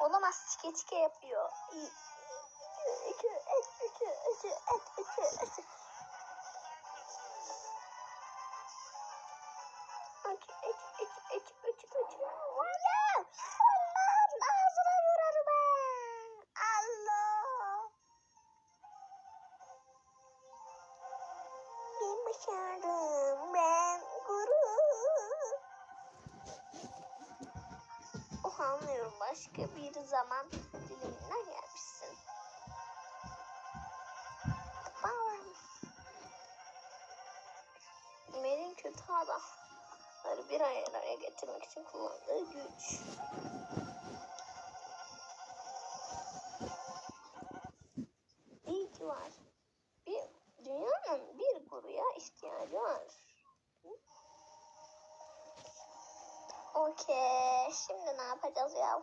Olamaz tike tike yapıyor. Üçü, et, üçü, üçü, et, üçü, üçü. Üçü, üçü, üçü, üçü, üçü, üçü. Ya! Allah'ım ağzına vurarım ben. Allah. Ben başardım Anlıyorum başka bir zaman dilimine gelmişsin. Ömer'in kötü adamları bir araya getirmek için kullandığı güç. İyi ki var. Bir, dünyanın bir guruya ihtiyacı var. Okey. Şimdi ne yapacağız ya?